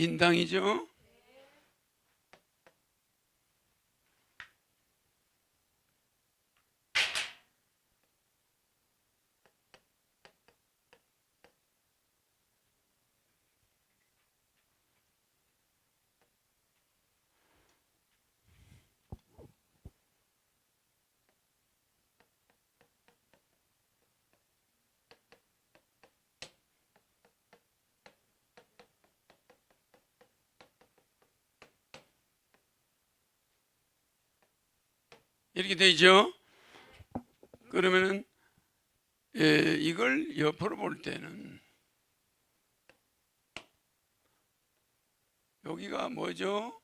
인당이죠. 이렇게 되죠. 그러면은 예, 이걸 옆으로 볼 때는 여기가 뭐죠?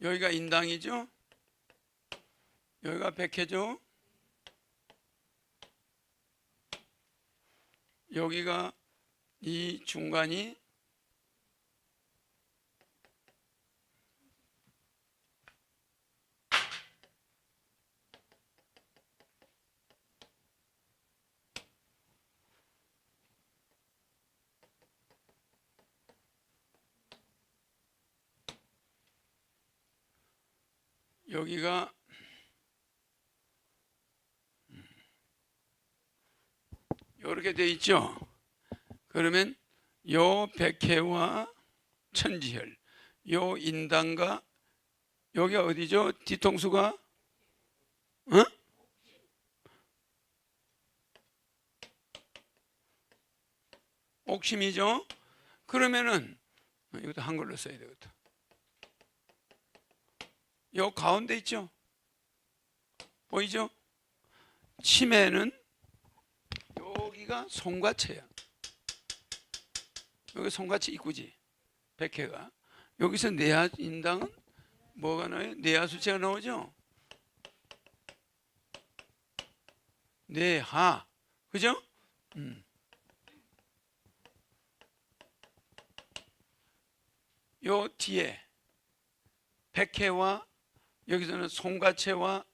여기가 인당이죠? 여기가 백해죠? 여기가 이 중간이 여기가 이렇게 돼 있죠. 그러면 요 백해와 천지혈, 요 인당과 여기가 어디죠? 뒤통수가 어? 옥심이죠. 그러면은 이것도 한글로 써야 되겠다. 요 가운데 있죠? 보이죠? 치매는 여기가 송과체야. 여기 송과체 입구지. 백회가. 여기서 내하 인당은 뭐가 나와요? 내하 수체가 나오죠? 내하. 그죠? 음. 요 뒤에 백회와 여기서는 송가체와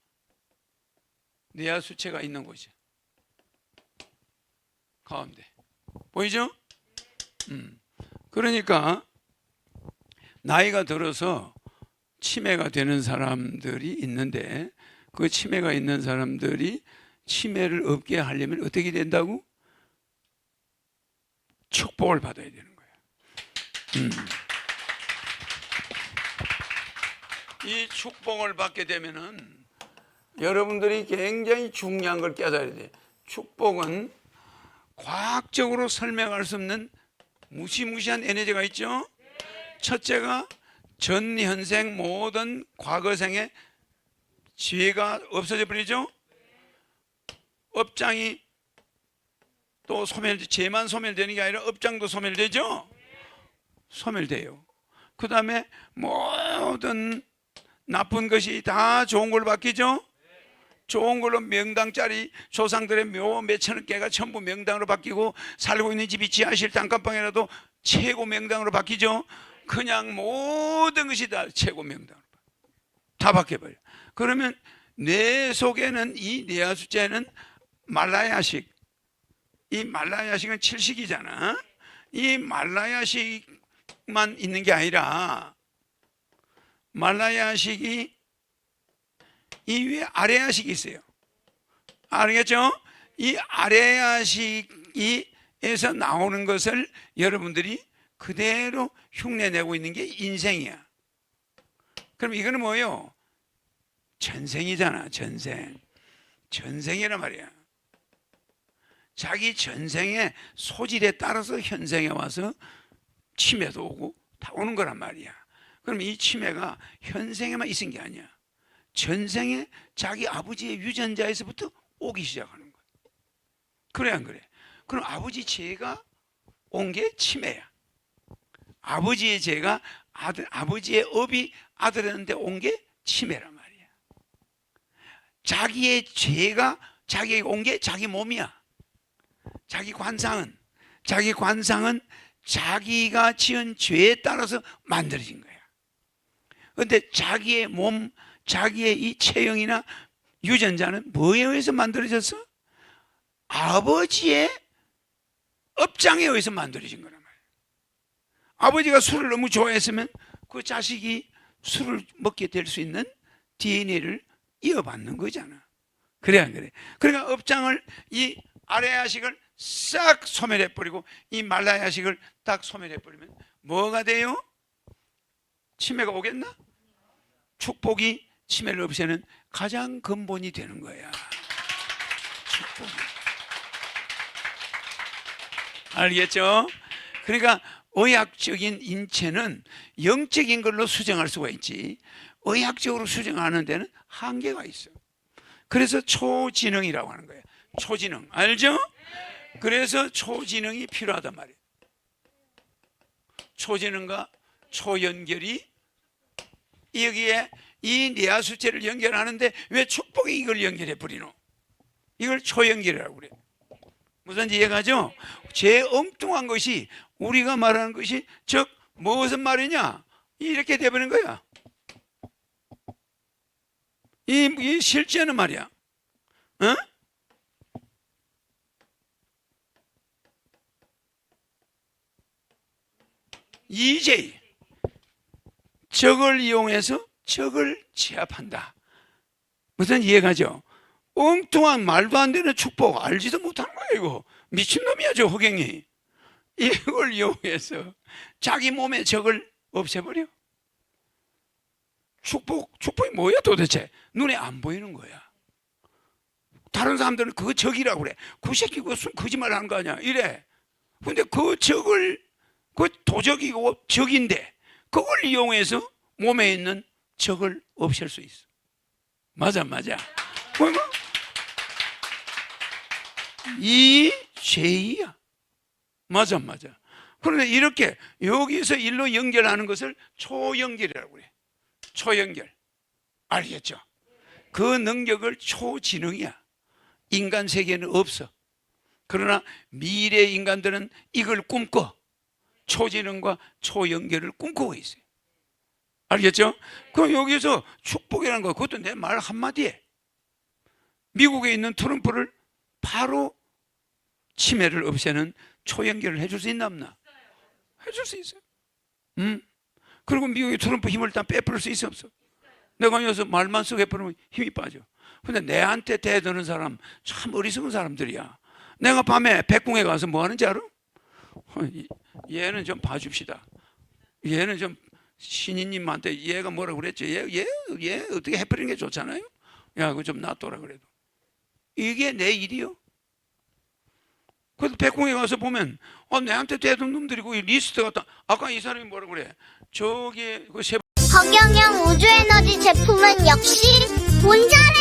내하수체가 있는 곳이죠. 가운데 보이죠? 음. 그러니까 나이가 들어서 치매가 되는 사람들이 있는데 그 치매가 있는 사람들이 치매를 없게 하려면 어떻게 된다고? 축복을 받아야 되는 거예요. 음. 이 축복을 받게 되면은 여러분들이 굉장히 중요한 걸 깨달아야 돼. 축복은 과학적으로 설명할 수 없는 무시무시한 에너지가 있죠. 첫째가 전 현생 모든 과거생의 지혜가 없어져 버리죠. 업장이 또 소멸, 죄만 소멸되는 게 아니라 업장도 소멸되죠. 소멸돼요. 그 다음에 모든 나쁜 것이 다 좋은 걸로 바뀌죠? 좋은 걸로 명당짜리 조상들의 묘 몇천억 개가 전부 명당으로 바뀌고 살고 있는 집이 지하실 단칸방이라도 최고 명당으로 바뀌죠? 그냥 모든 것이 다 최고 명당으로 다 바뀌어버려. 그러면 뇌 속에는 이 뇌하 숫자는 말라야식, 이 말라야식은 칠식이잖아. 이 말라야식만 있는 게 아니라 말라야식이 이 위에 아래야식이 있어요. 알겠죠? 이 아래야식이에서 나오는 것을 여러분들이 그대로 흉내내고 있는 게 인생이야. 그럼 이거는 뭐예요? 전생이잖아, 전생. 전생이란 말이야. 자기 전생의 소질에 따라서 현생에 와서 치매도 오고 다 오는 거란 말이야. 그럼 이 치매가 현생에만 있은 게 아니야. 전생에 자기 아버지의 유전자에서부터 오기 시작하는 거야. 그래 안 그래? 그럼 아버지 죄가 온 게 치매야. 아버지의 죄가 아들 아버지의 업이 아들한테 온 게 치매란 말이야. 자기의 죄가 자기에게 온 게 자기 몸이야. 자기 관상은 자기 관상은 자기가 지은 죄에 따라서 만들어진 거야. 근데 자기의 몸, 자기의 이 체형이나 유전자는 뭐에 의해서 만들어졌어? 아버지의 업장에 의해서 만들어진 거란 말이에요. 아버지가 술을 너무 좋아했으면 그 자식이 술을 먹게 될 수 있는 DNA를 이어받는 거잖아. 그래 안 그래? 그러니까 업장을 이 아래 야식을 싹 소멸해 버리고 이 말라 야식을 딱 소멸해 버리면 뭐가 돼요? 치매가 오겠나? 축복이 치매를 없애는 가장 근본이 되는 거야. 축복이. 알겠죠? 그러니까 의학적인 인체는 영적인 걸로 수정할 수가 있지 의학적으로 수정하는 데는 한계가 있어. 그래서 초지능이라고 하는 거예요. 초지능 알죠? 그래서 초지능이 필요하단 말이에요. 초지능과 초연결이 여기에 이 내하수체를 연결하는데 왜 축복이 이걸 연결해 버리노? 이걸 초연결이라고 그래요. 무슨 이해가죠? 제일 엉뚱한 것이 우리가 말하는 것이 즉 무슨 말이냐? 이렇게 돼버린 거야. 이, 이 실제는 말이야. 어? EJ 적을 이용해서 적을 제압한다. 무슨 이해가죠? 엉뚱한 말도 안 되는 축복 알지도 못하는 거야 이거. 미친놈이야 저 허경이. 이걸 이용해서 자기 몸의 적을 없애버려. 축복 축복이 뭐야 도대체? 눈에 안 보이는 거야. 다른 사람들은 그 적이라고 그래. 그 새끼 그거 순 거짓말 하는 거 아니야. 이래. 근데 그 적을 그 도적이고 적인데 그걸 이용해서 몸에 있는 적을 없앨 수 있어 맞아 맞아 뭐, 뭐? 이 죄야. 맞아, 맞아. 그런데 이렇게 여기서 일로 연결하는 것을 초연결이라고 그래. 초연결. 알겠죠? 그 능력을 초지능이야. 인간 세계는 없어. 그러나 미래 인간들은 이걸 꿈꿔. 초지능과 초연결을 꿈꾸고 있어요. 알겠죠? 그럼 여기서 축복이라는 거, 그것도 내 말 한마디에 미국에 있는 트럼프를 바로 치매를 없애는 초연결을 해줄 수 있나 없나? 해줄 수 있어요. 음. 그리고 미국의 트럼프 힘을 다 빼버릴 수 있어 없어? 내가 여기서 말만 쓰고 해버리면 힘이 빠져. 근데 내한테 대드는 사람 참 어리석은 사람들이야. 내가 밤에 백궁에 가서 뭐 하는지 알아? 어, 얘는 좀 봐줍시다. 얘는 좀 신인님한테 얘가 뭐라 그랬지? 얘, 얘, 얘 어떻게 해버리는 게 좋잖아요? 야, 그거 좀 놔둬라 그래도. 이게 내 일이요. 그래서 백공에 가서 보면 어, 내한테 대던 놈들이고 이 리스트가 다 아까 이 사람이 뭐라 그래? 저기 그 세 허경영 우주에너지 제품은 역시 본자랜